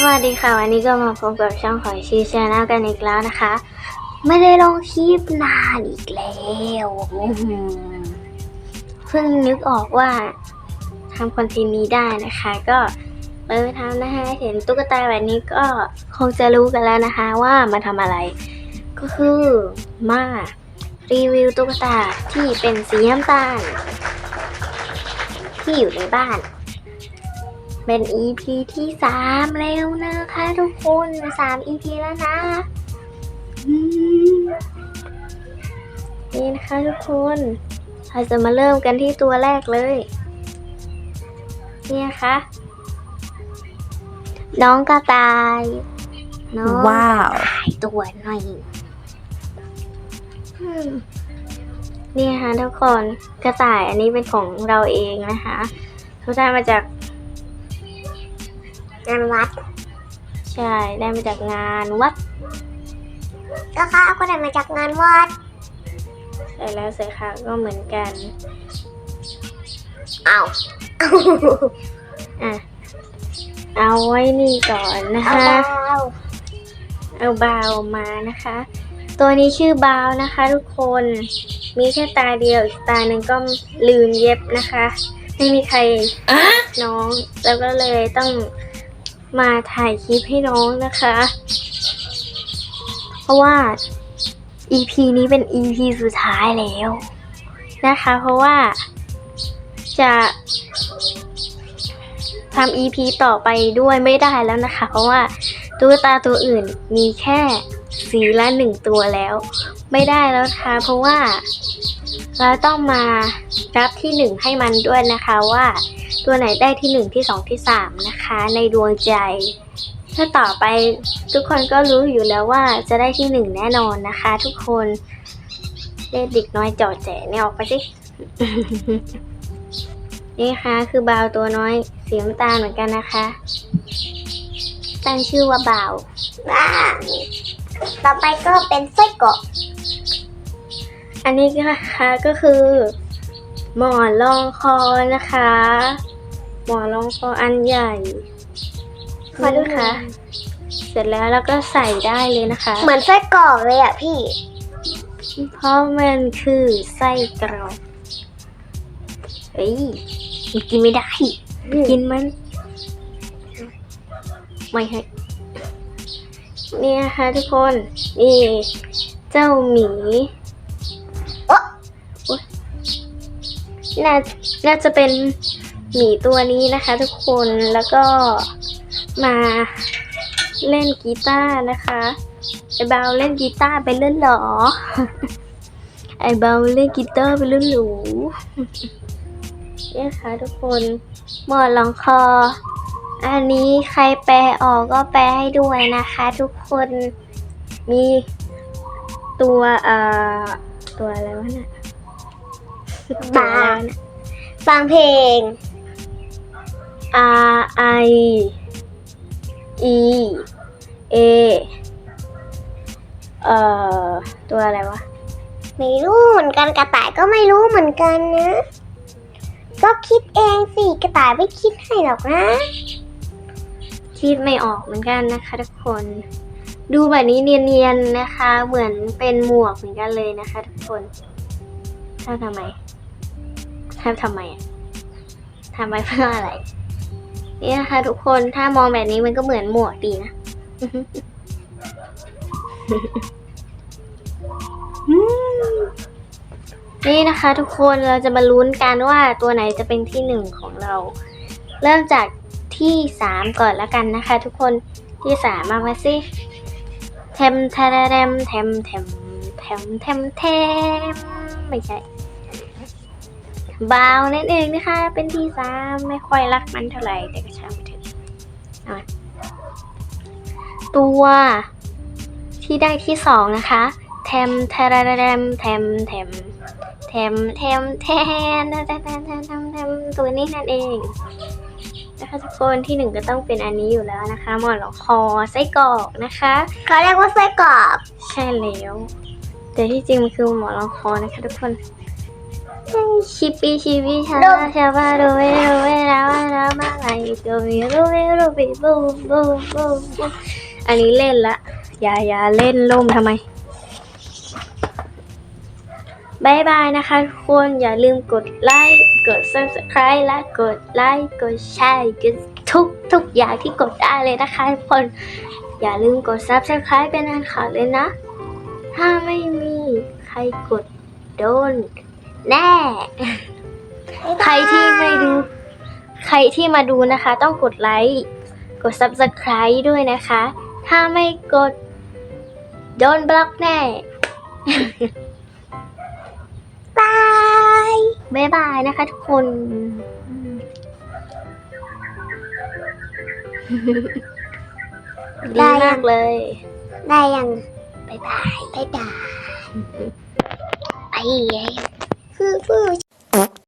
สวัสดีค่ะ วันนี้ก็มาพบกับช่องของชีชแนลกันอีกแล้วนะคะ ไม่ได้ลงคลิปนานอีกแล้วอื้อหือเพิ่งนึกออกว่าทำคอนเทนต์นี้ได้นะคะ ก็เออทำนะคะเห็นตุ๊กตาแบบนี้ก็คงจะรู้กันแล้วนะคะว่ามาทำอะไร ก็คือมารีวิวตุ๊กตาที่เป็นสีน้ำตาลที่อยู่ในบ้าน เป็น EP ที่สามแล้วนะคะทุกคนสาม EP แล้วนะอืมนี่นะคะทุกคนเราจะมาเริ่มกันที่ตัวแรกเลย นี่นะคะ น้องกระต่าย น้องว้าวกระต่ายตัวหน่อยอืมนี่นะคะทุกคนกระต่ายอันนี้เป็นของเราเองนะคะเขาได้มาจาก งานวัด ใช่ ได้มาจากงานวัดก็ค่ะก็ได้มาจากงานวัดใช่แล้วใส่ค่ะก็เหมือนกันเอาอะเอาไว้นี่ก่อนนะเอาคะดาวเอาบาวมานะคะ ตัวนี้ชื่อบาวนะคะ ทุกคน มีแค่ตาเดียวอีกตาหนึ่งก็ลืมเย็บนะคะ ไม่มีใครน้อง แล้วก็เลยต้อง มาถ่ายคลิปให้น้องนะคะ เพราะว่า EP นี้เป็น EP สุดท้ายแล้วนะคะ เพราะว่าจะทำ EP ต่อไปด้วยไม่ได้แล้วนะคะ เพราะว่าตุ๊กตาตัวอื่นมีแค่สีละหนึ่งตัวแล้ว ไม่ได้แล้วค่ะ เพราะว่า เราต้องมารับที่หนึ่งให้มันด้วยนะคะว่า ตัวไหนได้ที่หนึ่งที่สองที่สามนะคะ ในดวงใจ ถ้าต่อไปทุกคนก็รู้อยู่แล้วว่าจะได้ที่หนึ่งแน่นอนนะคะ ทุกคนเล่นเด็กน้อยจอแจเนี่ยออกไปสินี่ค่ะคือบาวตัวน้อยสีน้ำตาลเหมือนกันนะคะ ตั้งชื่อว่าบาวบ้างต่อไปก็เป็นไส้กรอกอันนี้นะคะก็คือ หมอนรองคอนะคะ หมอนรองคออันใหญ่นี่นะคะเสร็จแล้วแล้วก็ใส่ได้เลยนะคะ เหมือนไส้กรอกเลยอะพี่ เพราะมันคือไส้กรอกเฮ้ยมันกินไม่ได้ กินมัน ไม่ให้นี่นะคะทุกคน นี่ เจ้าหมีโอ๊ะโอ๊ยน่า น่าจะเป็น หมีตัวนี้นะคะทุกคนแล้วก็มาเล่นกีตาร์นะคะไอ้เบาเล่นกีตาร์ไปเล่นเหรอ ไอ้เบาเล่นกีตาร์ไปเล่นหรูเนี่ยค่ะทุกคนหมอนรองคอ อันนี้ใครแปลออกก็แปลให้ด้วยนะคะ ทุกคนมีตัวเอ่อตัวอะไรวะเนี่ยตัวอะไรวะเนี่ยฟังเพลง R I E A เอ่อ ตัวอะไรวะ ไม่รู้เหมือนกันกระต่ายก็ไม่รู้เหมือนกันนะ ก็คิดเองสิกระต่ายไม่คิดให้หรอกนะ คิดไม่ออกเหมือนกันนะคะทุกคน ดูแบบนี้เนียนๆนะคะ เหมือนเป็นหมวกเหมือนกันเลยนะคะทุกคนทำทำไมทำทำไมอะทำไปเพื่ออะไร นี่นะคะทุกคนถ้ามองแบบนี้มันก็เหมือนหมวกดีนะนี่นะคะ ทุกคนเราจะมาลุ้นกันว่าตัวไหนจะเป็นที่หนึ่งของเรา เริ่มจากที่สามก่อนละกันนะคะ ทุกคนที่สามมาไหมสิเทมเทเรมเทมเทมเทมเทมเทมไม่ใช่ บาวนั่นเองนะคะ เป็นที่สามไม่ค่อยรักมันเท่าไหร่แต่ก็ช่างมันเถอะเอามาตัวที่ได้ที่สองนะคะเทมเทมเทมเทมเทมเทมเทมเทมเทมเทมเทมเทมเทมตัวนี้นั่นเองนะคะทุกคนที่หนึ่งก็ต้องเป็นอันนี้อยู่แล้วนะคะหมอนรองคอไส้กรอกนะคะเขาเรียกว่าไส้กรอกใช่แล้ว แต่ที่จริงมันคือหมอนรองคอนะคะทุกคน ชิปปี้ชิปปี้ชาโดชาบาโดเวโดเวลาวาลามาไงโดเวโดเวโดเวบูมบูมบูมบูมอันนี้เล่นละ อย่าอย่าเล่นล่มทำไมบายบายนะคะทุกคนอย่าลืมกดไลค์กด subscribe และกดไลค์กดแชร์กดทุกทุกอย่างที่กดได้เลยนะคะทุกคน อย่าลืมกด subscribe เป็นอันขาดเลยนะ ถ้าไม่มีใครกดโดน แน่ ใครที่ไม่ดู ใครที่มาดูนะคะ ต้องกดไลค์ กด subscribe ด้วยนะคะ ถ้าไม่กด โดนบล็อกแน่ บายบ๊ายบายนะคะทุกคน ดีมากเลย ได้ยังบ๊ายบาย บ๊ายบาย ไป ฟูฟู